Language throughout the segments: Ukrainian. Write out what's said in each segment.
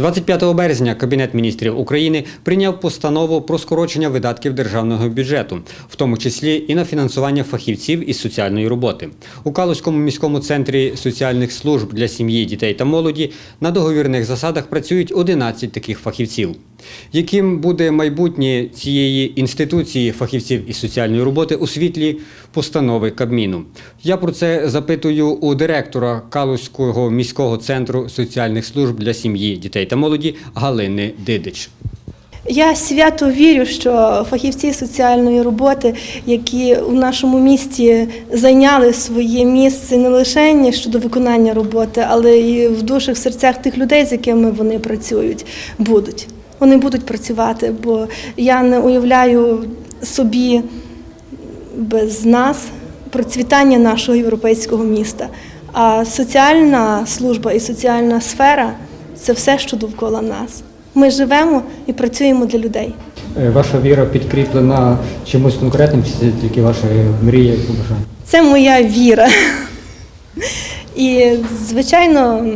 25 березня Кабінет міністрів України прийняв постанову про скорочення видатків державного бюджету, в тому числі і на фінансування фахівців із соціальної роботи. У Калузькому міському центрі соціальних служб для сім'ї, дітей та молоді на договірних засадах працюють 11 таких фахівців. Яким буде майбутнє цієї інституції фахівців із соціальної роботи у світлі постанови Кабміну? Я про це запитую у директора Калузького міського центру соціальних служб для сім'ї, дітей та молоді Галини Дидич. Я свято вірю, що фахівці соціальної роботи, які у нашому місті зайняли своє місце не лише щодо виконання роботи, але і в душах, серцях тих людей, з якими вони працюють, будуть. Вони будуть працювати, бо я не уявляю собі без нас процвітання нашого європейського міста. А соціальна служба і соціальна сфера це все, що довкола нас. Ми живемо і працюємо для людей. Е, Ваша віра підкріплена чимось конкретним, чи це тільки ваша мрія і побажання? Це моя віра. І, звичайно,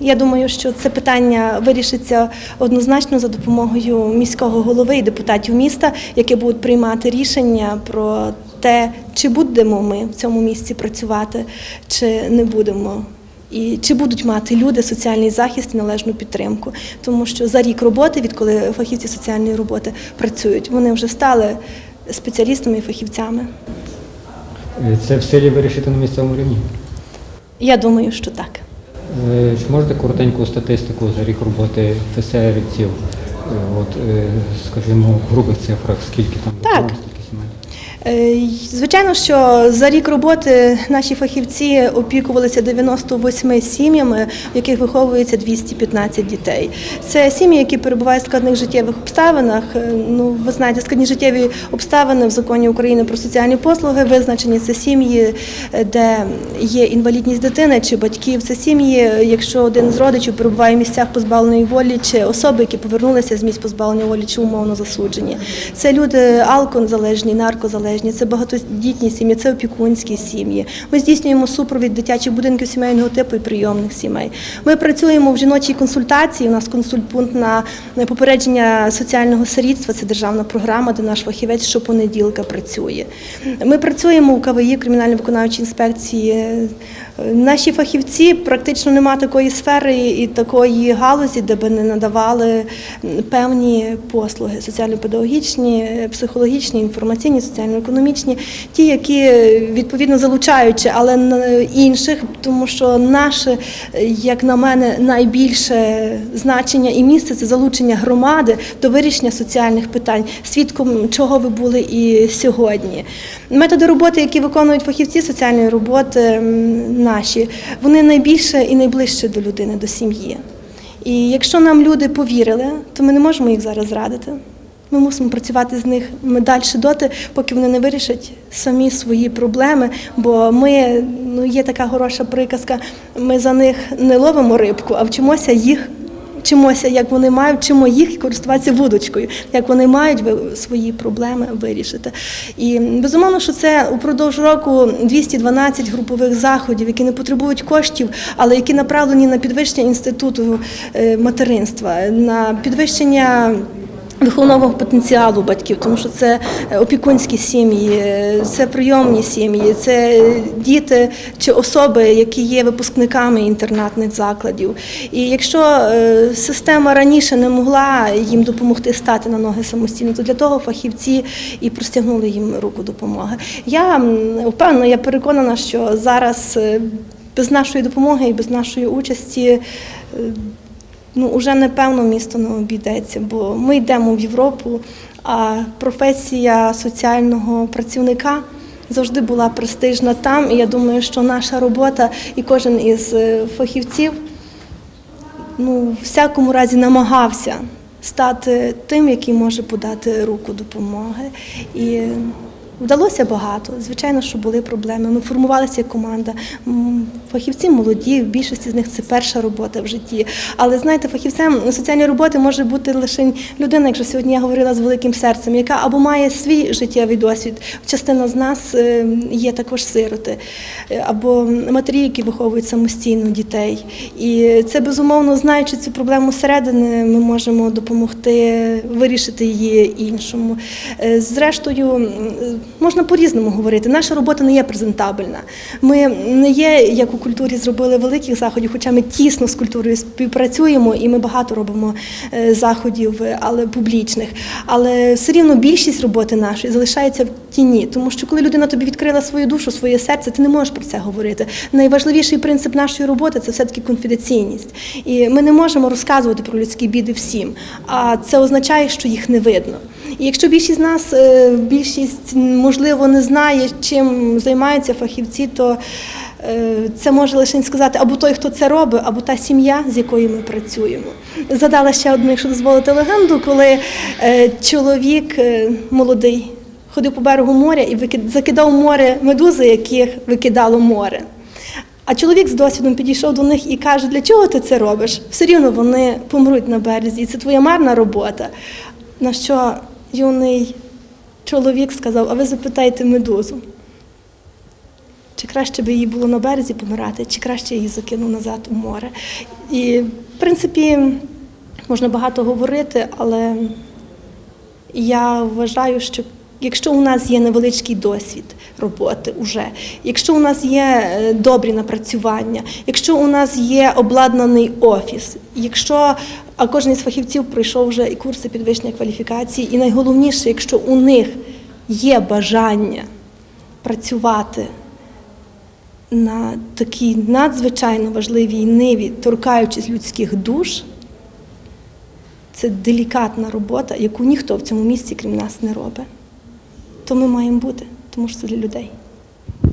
я думаю, що це питання вирішиться однозначно за допомогою міського голови і депутатів міста, які будуть приймати рішення про те, чи будемо ми в цьому місці працювати, чи не будемо. І чи будуть мати люди соціальний захист і належну підтримку, тому що за рік роботи, відколи фахівці соціальної роботи працюють, вони вже стали спеціалістами і фахівцями. Е, Це в силі вирішити на місцевому рівні. Я думаю, що так. Е, Чи можете коротеньку статистику за рік роботи ФСРівців? От, е, скажімо, в грубих цифрах, скільки там Так. виконано, скільки сімей? Е, й- Звичайно, що за рік роботи наші фахівці опікувалися 98 сім'ями, в яких виховується 215 дітей. Це сім'ї, які перебувають в складних життєвих обставинах. Е, Ну, ви знаєте, складні життєві обставини в законі України про соціальні послуги визначені. Це сім'ї, е, де є інвалідність дитини чи батьків. Це сім'ї, е, якщо один з родичів перебуває в місцях позбавленої волі, чи особи, які повернулися з місць позбавлення волі, чи умовно засуджені. Це люди алкозалежні, наркозалежні, це багатодітні сім'ї, це опікунські сім'ї. Ми здійснюємо супровід дитячих будинків сімейного типу і прийомних сімей. Ми працюємо в жіночій консультації. У нас консультпункт на попередження соціального сирітства. Це державна програма, де наш фахівець щопонеділка працює. Ми працюємо у КВІ кримінально-виконавчій інспекції. Наші фахівці практично нема такої сфери і такої галузі, де би не надавали певні послуги соціально-педагогічні, психологічні, інформаційні, соціально-економічні, ті, які відповідно залучаючи, але інших, тому що наше, як на мене, найбільше значення і місце це залучення громади до вирішення соціальних питань, свідком чого ви були і сьогодні. Методи роботи, які виконують фахівці соціальної роботи наші, вони найбільше і найближче до людини, до сім'ї. І якщо нам люди повірили, то ми не можемо їх зараз зрадити. Ми мусимо працювати з них далі доти, поки вони не вирішать самі свої проблеми. Бо ми, ну є така хороша приказка, ми за них не ловимо рибку, а вчимося їх. Вчимося, як вони мають, вчимо їх користуватися вудочкою, як вони мають свої проблеми вирішити. І безумовно, що це упродовж року 212 групових заходів, які не потребують коштів, але які направлені на підвищення інституту е, материнства, на підвищення. Виховного потенціалу батьків, тому що це е, опікунські сім'ї, е, це прийомні сім'ї, це діти чи особи, які є випускниками інтернатних закладів. І якщо е, система раніше не могла їм допомогти стати на ноги самостійно, то для того фахівці і простягнули їм руку допомоги. Я впевнена, я переконана, що зараз е, без нашої допомоги і без нашої участі. Ну, уже напевно місто не обійдеться, бо ми йдемо в Європу, а професія соціального працівника завжди була престижна там. І я думаю, що наша робота і кожен із е, фахівців ну, в всякому разі намагався стати тим, який може подати руку допомоги. І вдалося багато. Звичайно, що були проблеми. Ми формувалися як команда. Фахівці молоді, в більшості з них це перша робота в житті. Але знаєте, фахівцем соціальної роботи може бути лише людина, якщо сьогодні я говорила з великим серцем, яка або має свій життєвий досвід. Частина з нас е, є також сироти, е, або матері, які виховують самостійно дітей. І це безумовно, знаючи цю проблему зсередини, ми можемо допомогти вирішити її іншому. Е, Зрештою, можна по-різному говорити. Наша робота не є презентабельна. Ми не є, як у культурі зробили великих заходів, хоча ми тісно з культурою співпрацюємо і ми багато робимо е, заходів, е, але публічних. Але все рівно більшість роботи нашої залишається в тіні, тому що коли людина тобі відкрила свою душу, своє серце, ти не можеш про це говорити. Найважливіший принцип нашої роботи це все-таки конфіденційність. І ми не можемо розказувати про людські біди всім. А це означає, що їх не видно. І якщо більшість з нас, е, більшість можливо не знає, чим займаються фахівці, то це може лише сказати або той, хто це робить, або та сім'я, з якою ми працюємо. Задала ще одну, якщо дозволите, легенду, коли е, чоловік е, молодий ходив по берегу моря і закидав море медузи, яких викидало море. А чоловік з досвідом підійшов до них і каже, для чого ти це робиш? Все рівно вони помруть на березі, і це твоя марна робота. На що юний чоловік сказав, а ви запитайте медузу. Чи краще би їй було на березі помирати, чи краще її закинув назад у море. І, в принципі, можна багато говорити, але я вважаю, що якщо у нас є невеличкий досвід роботи, уже, якщо у нас є е, добрі напрацювання, якщо у нас є обладнаний офіс, якщо а кожен із фахівців пройшов вже і курси підвищення кваліфікації, і найголовніше, якщо у них є бажання працювати на такій надзвичайно важливій ниві, торкаючись людських душ, це делікатна робота, яку ніхто в цьому місці, крім нас, не робить. То ми маємо бути, тому що це для людей.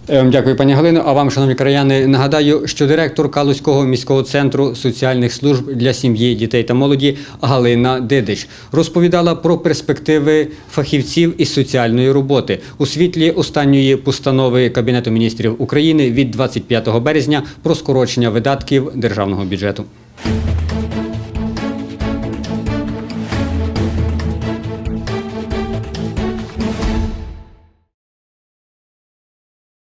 Вам дякую, пані Галино. А вам, шановні краяни, нагадаю, що директор Калузького міського центру соціальних служб для сім'ї, дітей та молоді Галина Дидич розповідала про перспективи фахівців із соціальної роботи у світлі останньої постанови Кабінету міністрів України від 25 березня про скорочення видатків державного бюджету.